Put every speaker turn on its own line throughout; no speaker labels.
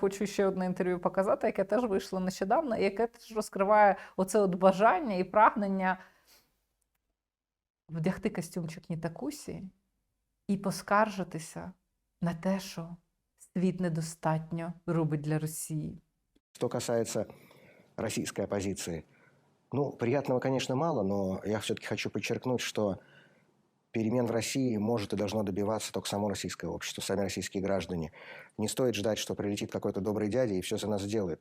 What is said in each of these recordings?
Хочу ще одне інтерв'ю показати, яке теж вийшло нещодавно, і яке теж розкриває оце от бажання і прагнення вдягти костюмчик Нітакусі і поскаржитися на те, що світ недостатньо робить для Росії.
Что касается российской оппозиции, ну, приятного, конечно, мало, но я все-таки хочу подчеркнуть, что перемен в России может и должно добиваться только само российское общество, сами российские граждане. Не стоит ждать, что прилетит какой-то добрый дядя и все за нас сделает.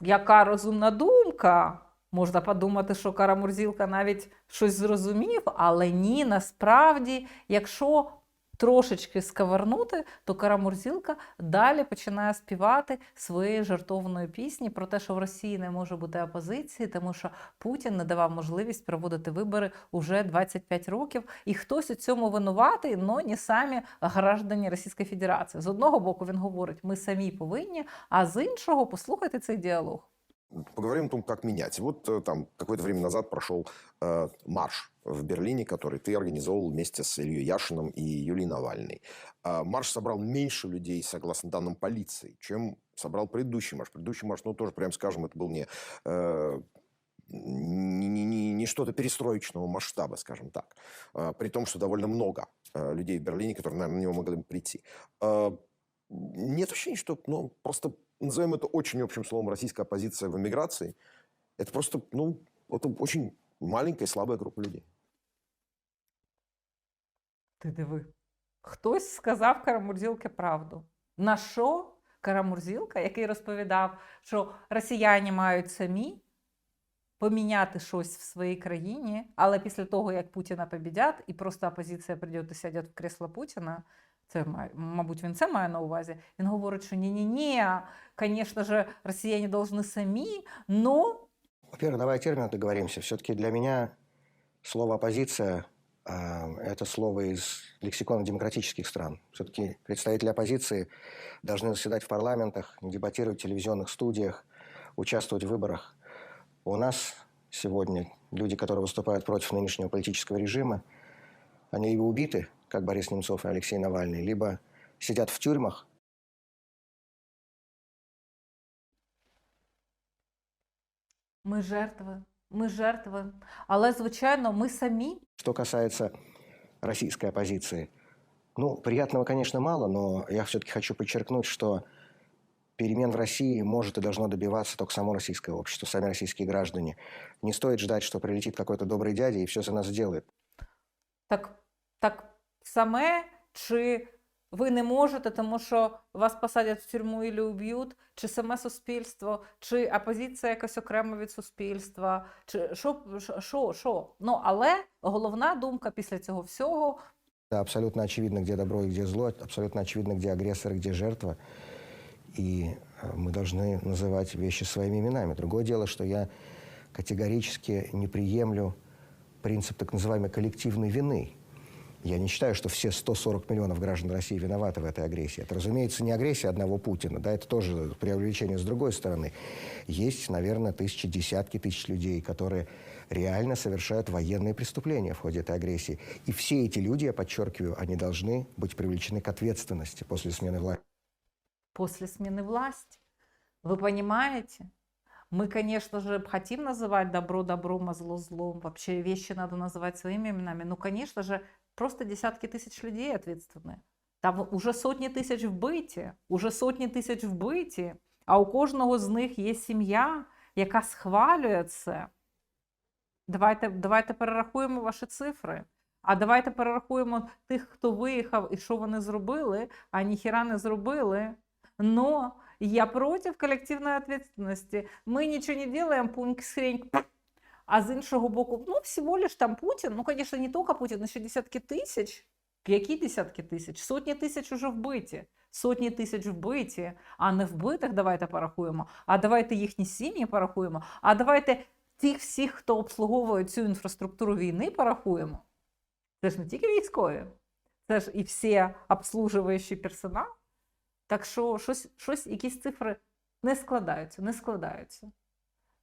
Яка розумна думка? Можна подумати, що Карамурзілка навіть щось зрозумів, але ні, насправді, якщо трошечки скавернути, то Карамурзілка далі починає співати свої жартовної пісні про те, що в Росії не може бути опозиції, тому що Путін не давав можливість проводити вибори уже 25 років. І хтось у цьому винуватий, але не самі граждані Російської Федерації. З одного боку він говорить, ми самі повинні, а з іншого послухайте цей діалог.
Поговорим о том. Вот э, там какое-то назад прошел э, марш в Берлине, который ты организовал вместе с Ильей Яшиным и Юлией Навальной. А, марш собрал меньше людей, согласно данным полиции, чем собрал предыдущий марш. Предыдущий марш, ну, тоже, прям скажем, это был не, э, не, не- не- что-то перестроечного масштаба, скажем так. А, при том, что довольно много э, людей в Берлине, которые, наверное, на него могли бы прийти. А, нет ощущения, что, ну, просто назовем это очень общим словом, российская оппозиция в эмиграции, это просто, ну, это очень маленькая, слабая группа людей.
Ти диви. Хтось сказав Карамурзілки правду. На що Карамурзілка, який розповідав, що росіяни мають самі поміняти щось в своїй країні, але після того, як Путіна побідять, і просто опозиція прийде і сядуть в кресло Путіна, це, мабуть, він це має на увазі. Він говорить, що ні-ні-ні, звісно ж, росіяни повинні самі, но
Во-первых, давай о терминах договоримся. Все-таки для меня слово «оппозиция» а, это слово из лексикона демократических стран. Все-таки представители оппозиции должны заседать в парламентах, дебатировать в телевизионных студиях, участвовать в выборах. У нас сегодня люди, которые выступают против нынешнего политического режима, они либо убиты, как Борис Немцов и Алексей Навальный, либо сидят в тюрьмах,
ми жертви. Ми жертви. Але, звичайно, ми самі
Что касается российской оппозиции, ну, приятного, конечно, мало, но я все-таки хочу подчеркнуть, что перемен в России может и должно добиваться только само российское общество, сами российские граждане. Не стоит ждать, что прилетит какой-то добрый дядя и все за нас сделает.
так, так саме, чи ви не можете, тому що вас посадять в тюрму і уб'ють, чи саме суспільство, чи опозиція якось окремо від суспільства, чи що, що, що? Ну, але головна думка після цього всього
Да, абсолютно очевидно, где добро и где зло, абсолютно очевидно, где агрессор и где жертва. И э, мы должны называть вещи своими именами. Другое дело, что я категорически не приемлю принцип так называемой коллективной вины. Я не считаю, что все 140 миллионов граждан России виноваты в этой агрессии. Это, разумеется, не агрессия одного Путина, да, это тоже преувеличение с другой стороны. Есть, наверное, тысячи, десятки тысяч людей, которые реально совершают военные преступления в ходе этой агрессии. И все эти люди, я подчеркиваю, они должны быть привлечены к ответственности после смены власти.
после смены власти. Вы понимаете? Мы, конечно же, хотим называть добро добром, а зло злом. Вообще вещи надо называть своими именами. Ну, конечно же, просто десятки тысяч людей ответственны. Там уже сотні тисяч вбиті, уже сотні тисяч вбиті, а у кожного з них є сім'я, яка схвалює це. Давайте, давайте перерахуємо ваші цифри. А давайте перерахуємо тих, хто виїхав і що вони зробили, а ніхіра не зробили. Но я против коллективной ответственности. Мы ничего не делаем, пуньк хрень. А з іншого боку, ну всего лиш там Путін, ну, звісно, не тільки Путін, ще десятки тисяч. Які десятки тисяч? Сотні тисяч уже вбиті. Сотні тисяч вбиті, а не вбитих давайте порахуємо. А давайте їхні сім'ї порахуємо. А давайте тих всіх, хто обслуговує цю інфраструктуру війни, порахуємо. Це ж не тільки військові, це ж і всі обслужуючий персонал. Так що щось, щось, якісь цифри не складаються, не складаються.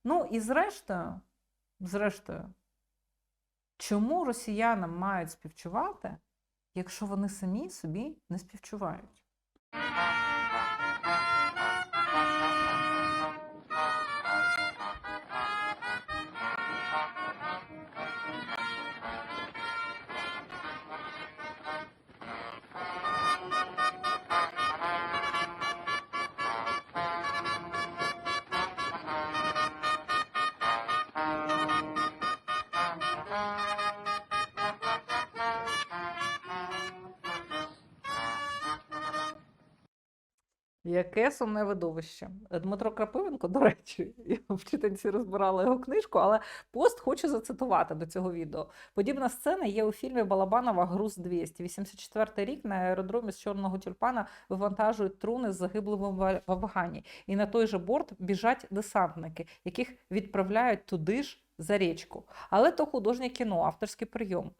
Ну і зрештою, зрештою, чому росіянам мають співчувати, якщо вони самі собі не співчувають? Яке сумне видовище. Дмитро Крапивенко, до речі, я в читанці розбирала його книжку, але пост хочу зацитувати до цього відео. Подібна сцена є у фільмі Балабанова Груз 200. 84 рік на аеродромі з Чорного тюльпана вивантажують труни з загиблими в Афгані. І на той же борт біжать десантники, яких відправляють туди ж за річку. Але то художнє кіно, авторський прийом.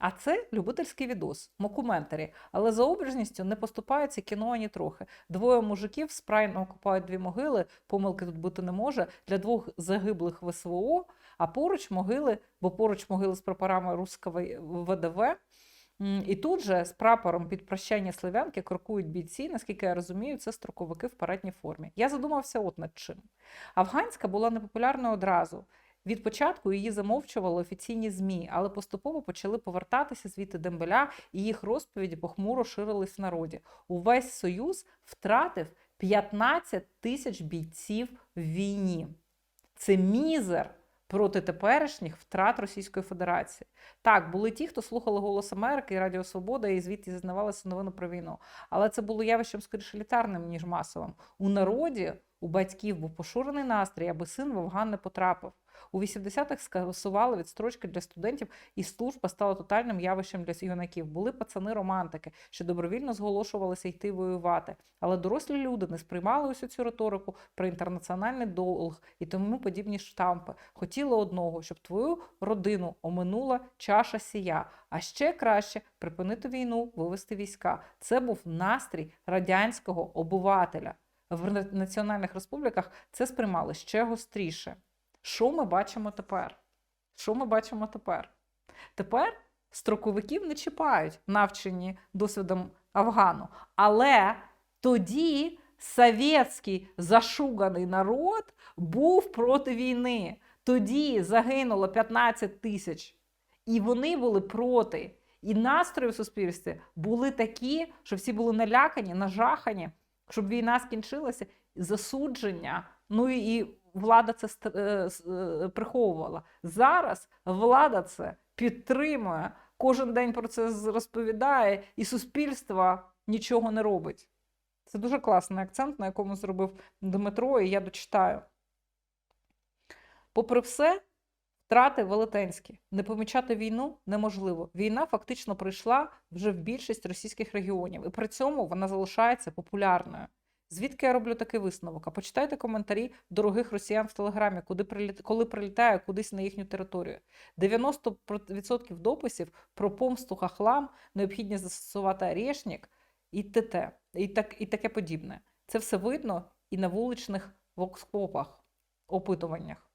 А це любительський відос, мокументарі. Але за ображністю не поступається кіно ані трохи. Двоє мужиків спрайно копають дві могили, помилки тут бути не може, для двох загиблих ВСВО, а поруч могили, бо поруч могили з прапорами Руського ВДВ. І тут же з прапором під прощання слов'янки крокують бійці, наскільки я розумію, це строковики в парадній формі. Я задумався от над чим. Афганська була непопулярною одразу. Від початку її замовчували офіційні ЗМІ, але поступово почали повертатися звідти дембеля, і їх розповіді похмуро ширились в народі. Увесь союз втратив 15 тисяч бійців в війні. Це мізер проти теперішніх втрат Російської Федерації. Так, були ті, хто слухали Голос Америки і Радіо Свобода, і звідти зізнавалися новину про війну. Але це було явищем скоріше літарним, ніж масовим. У народі у батьків був пошурений настрій, аби син в Афган не потрапив. У 80-х скасували відстрочки для студентів, і служба стала тотальним явищем для юнаків. Були пацани-романтики, що добровільно зголошувалися йти воювати. Але дорослі люди не сприймали усю цю риторику про інтернаціональний долг і тому подібні штампи. Хотіли одного, щоб твою родину оминула чаша сія. А ще краще припинити війну, вивести війська. Це був настрій радянського обивателя. В національних республіках це сприймали ще гостріше. Що ми бачимо тепер? Що ми бачимо тепер? Тепер строковиків не чіпають, навчені досвідом Афгану. Але тоді совєтський зашуганий народ був проти війни. Тоді загинуло 15 тисяч. І вони були проти. І настрої в суспільстві були такі, що всі були налякані, нажахані, щоб війна скінчилася, засудження. Ну і влада це е, е, приховувала. Зараз влада це підтримує, кожен день про це розповідає, і суспільство нічого не робить. Це дуже класний акцент, на якому зробив Дмитро, і я дочитаю. Попри все, втрати велетенські. Не помічати війну неможливо. Війна фактично прийшла вже в більшість російських регіонів, і при цьому вона залишається популярною. Звідки я роблю такий висновок? А почитайте коментарі дорогих росіян в Телеграмі, куди приліт... коли прилітає кудись на їхню територію. 90% дописів про помсту хахлам, необхідність застосувати арешник і ТТ, і, так, і таке подібне. Це все видно і на вуличних вокспопах, опитуваннях.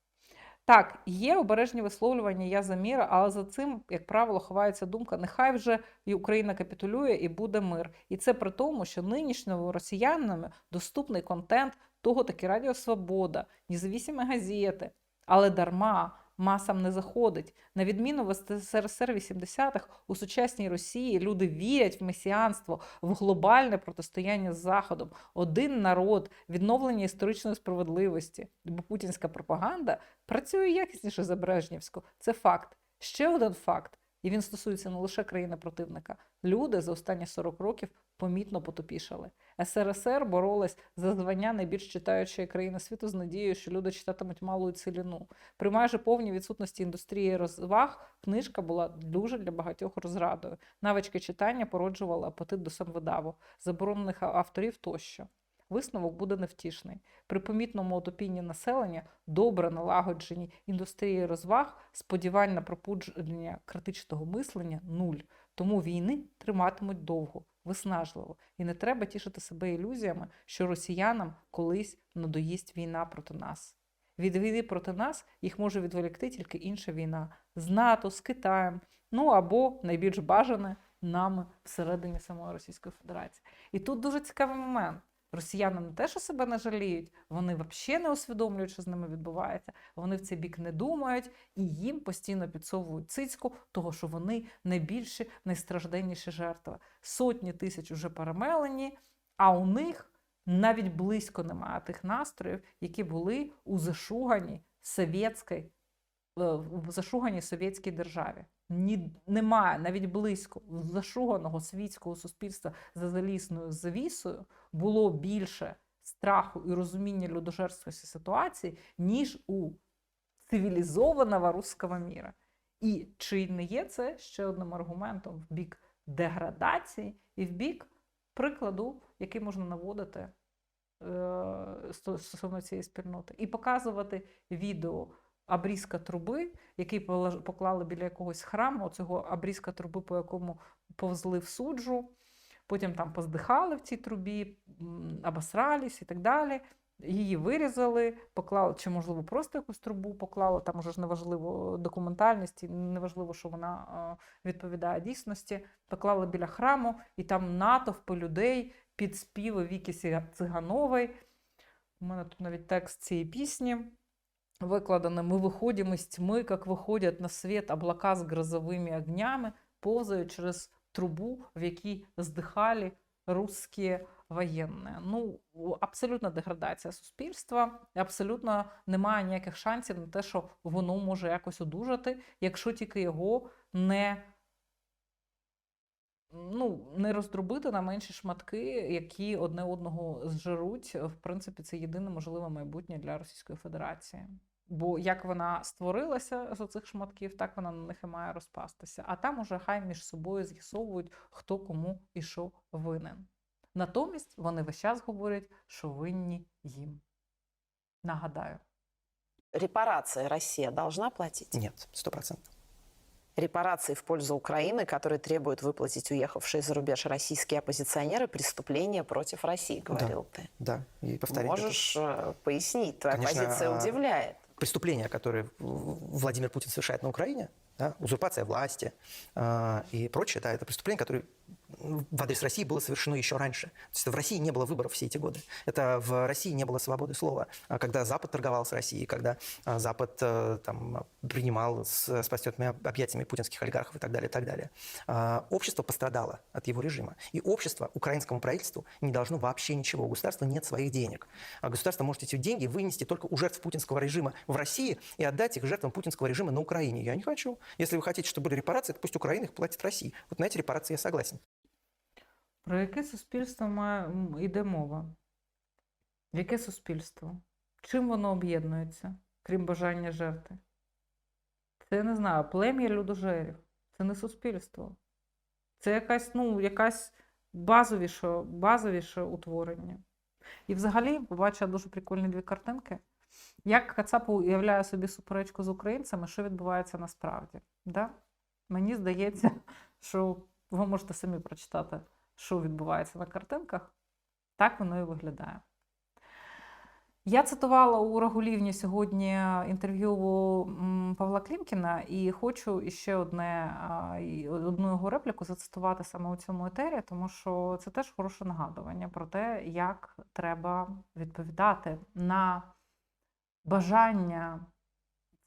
Так, є обережні висловлювання я за мір, але за цим, як правило, ховається думка: нехай вже і Україна капітулює і буде мир. І це при тому, що нинішньому росіянам доступний контент того таки Радіо Свобода, независимі газети. Але дарма масам не заходить. На відміну в СРСР 80-х, у сучасній Росії люди вірять в месіанство, в глобальне протистояння з Заходом, один народ, відновлення історичної справедливості. Бо путінська пропаганда працює якісніше за Брежнівську. Це факт. Ще один факт, і він стосується не лише країни противника. Люди за останні 40 років помітно потупішали. СРСР боролась за звання найбільш читаючої країни світу з надією, що люди читатимуть малу ціліну. При майже повній відсутності індустрії розваг книжка була дуже для багатьох розрадою. Навички читання породжували апетит до самвидаву, заборонених авторів тощо. Висновок буде невтішний. При помітному отопінні населення, добре налагодженій індустрії розваг, сподівань на пробудження критичного мислення нуль. Тому війни триматимуть довго, виснажливо, і не треба тішити себе ілюзіями, що росіянам колись надоїсть війна проти нас. Від війни проти нас їх може відволікти тільки інша війна з НАТО, з Китаєм, ну або найбільш бажане нами всередині самої Російської Федерації. І тут дуже цікавий момент. Росіяни не те, що себе не жаліють, вони взагалі не усвідомлюють, що з ними відбувається. Вони в цей бік не думають і їм постійно підсовують цицьку, того що вони найбільші, найстражденніші жертви. Сотні тисяч уже перемелені, а у них навіть близько немає тих настроїв, які були у зашуганій совєтській, е, в зашуганій совєтській державі. Ні, немає навіть близько зашуганого світського суспільства за залісною завісою було більше страху і розуміння людожерськості ситуації, ніж у цивілізованого руського міра. І чи не є це ще одним аргументом в бік деградації і в бік прикладу, який можна наводити е, сто- стосовно цієї спільноти, і показувати відео обрізка труби, який поклали біля якогось храму, цього обрізка труби, по якому повзли в суджу, потім там поздихали в цій трубі, обосрались і так далі. Її вирізали, поклали, чи можливо просто якусь трубу поклали. Там уже ж неважливо документальність, неважливо, що вона е, відповідає дійсності. Поклали біля храму, і там натовпи людей під співи Віки Ці- Циганової. У мене тут навіть текст цієї пісні викладено. Мы выходим из тьмы, как выходят на свет облака с грозовыми огнями, повзають через трубу, в якій здихали русські воєнні. Ну, абсолютна деградація суспільства, і абсолютно немає ніяких шансів на те, що воно може якось одужати, якщо тільки його не, ну, не роздробити на менші шматки, які одне одного зжеруть. В принципі, це єдине можливе майбутнє для Російської Федерації. Бо як вона створилася з цих шматків, так вона на них і має розпастися. А там уже хай між собою з'ясовують, хто кому і що винен. Натомість вони весь час говорять, що винні їм. Нагадаю.
Репарации Россия должна платить?
Нет, сто процентов.
Репарации в пользу Украины, которые требуют выплатить уехавшие за рубеж российские оппозиционеры, преступления против России,
Да.
говорил ты.
Да, и повторить. это.
Можешь э, пояснить? Твоя
Конечно,
позиция
а,
удивляет.
Преступления, которые в- Владимир Путин совершает на Украине, да, узурпация власти а, и прочее, да, это преступления, которые м, в адрес России было совершено еще раньше. То есть в России не было выборов все эти годы. Это в России не было свободы слова. А Когда Запад торговал с Россией, когда а, Запад э, там, принимал с, с простетными об- объятиями путинских олигархов и так далее, и так далее. А, Общество пострадало от его режима. И общество украинскому правительству не должно вообще ничего. У государства нет своих денег. А государство может эти деньги вынести только у жертв путинского режима в России и отдать их жертвам путинского режима на Украине. Я не хочу. Если вы хотите, чтобы были репарации, то пусть Украина их платит России. Вот на эти репарации я согласен.
Про яке суспільство має, йде мова? Яке суспільство? Чим воно об'єднується, крім бажання жертви? Це я не знаю, плем'я людожерів. Це не суспільство. Це якась, ну, якась базовіше, базовіше утворення. І взагалі побачила дуже прикольні дві картинки. Як Кацап уявляє собі суперечку з українцями, що відбувається насправді. Да? Мені здається, що ви можете самі прочитати, що відбувається на картинках. Так воно і виглядає. Я цитувала у Рагулівні сьогодні інтерв'ю Павла Клімкіна і хочу іще одне, одну його репліку зацитувати саме у цьому етері, тому що це теж хороше нагадування про те, як треба відповідати на бажання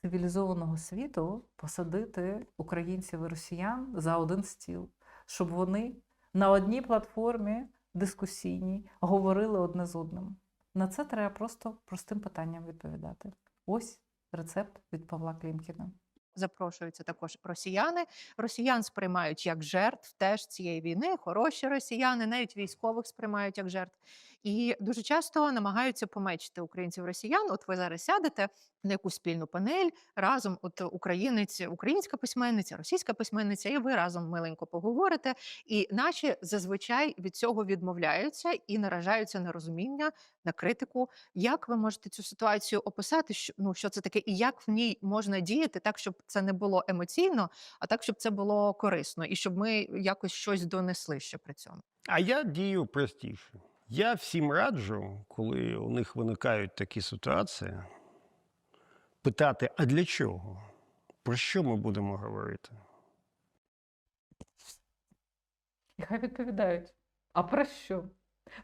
цивілізованого світу посадити українців і росіян за один стіл, щоб вони на одній платформі дискусійній говорили одне з одним. На це треба просто простим питанням відповідати. Ось рецепт від Павла Клімкіна.
запрошуються також росіяни. Росіян сприймають як жертв теж цієї війни. Хороші росіяни, навіть військових сприймають як жертв. І дуже часто намагаються помечити українців росіян. От ви зараз сядете на якусь спільну панель разом. От українець, українська письменниця, російська письменниця, і ви разом миленько поговорите. І наші зазвичай від цього відмовляються і наражаються на розуміння, на критику. Як ви можете цю ситуацію описати? Що ну що це таке, і як в ній можна діяти так, щоб це не було емоційно, а так, щоб це було корисно, і щоб ми якось щось донесли ще при цьому.
А я дію простіше. Я всім раджу, коли у них виникають такі ситуації, питати: а для чого? Про що ми будемо говорити?
І хай відповідають. А про що?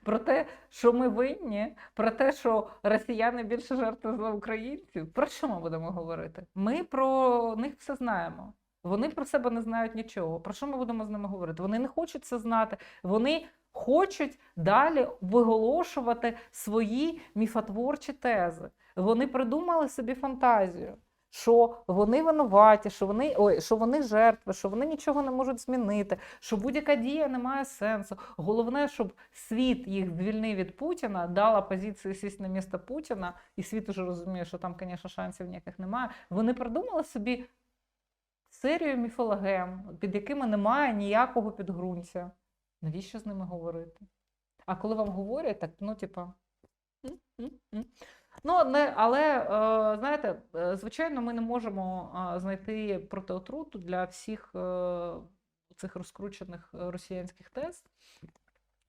Про те, що ми винні, про те, що росіяни більше жертви за українців. Про що ми будемо говорити? Ми про них все знаємо. Вони про себе не знають нічого. Про що ми будемо з ними говорити? Вони не хочуть це знати. Вони хочуть далі виголошувати свої міфотворчі тези. Вони придумали собі фантазію, що вони винуваті, що вони, ой, що вони жертви, що вони нічого не можуть змінити, що будь-яка дія не має сенсу. Головне, щоб світ їх звільнив від Путіна, дала позицію сісти на місце Путіна, і світ уже розуміє, що там, звісно, шансів ніяких немає. Вони придумали собі серію міфологем, під якими немає ніякого підґрунтя. Навіщо з ними говорити? А коли вам говорять, так, ну, типа. Ну, не, але е, знаєте, е, звичайно, ми не можемо е, знайти протиотруту для всіх цих розкручених росіянських тез.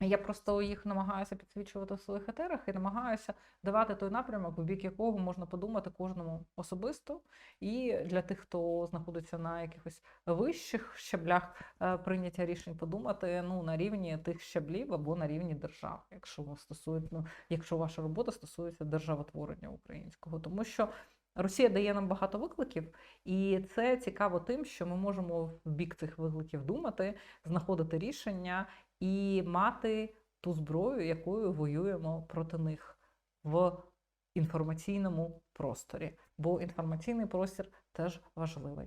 Я просто їх намагаюся підсвічувати в своїх етерах і намагаюся давати той напрямок, в бік якого можна подумати кожному особисто. І для тих, хто знаходиться на якихось вищих щаблях е, прийняття рішень, подумати ну, на рівні тих щаблів або на рівні держав, якщо вас стосує, ну, якщо ваша робота стосується державотворення українського, тому що. Росія дає нам багато викликів, і це цікаво тим, що ми можемо в бік цих викликів думати, знаходити рішення і мати ту зброю, якою воюємо проти них в інформаційному просторі. Бо інформаційний простір теж важливий.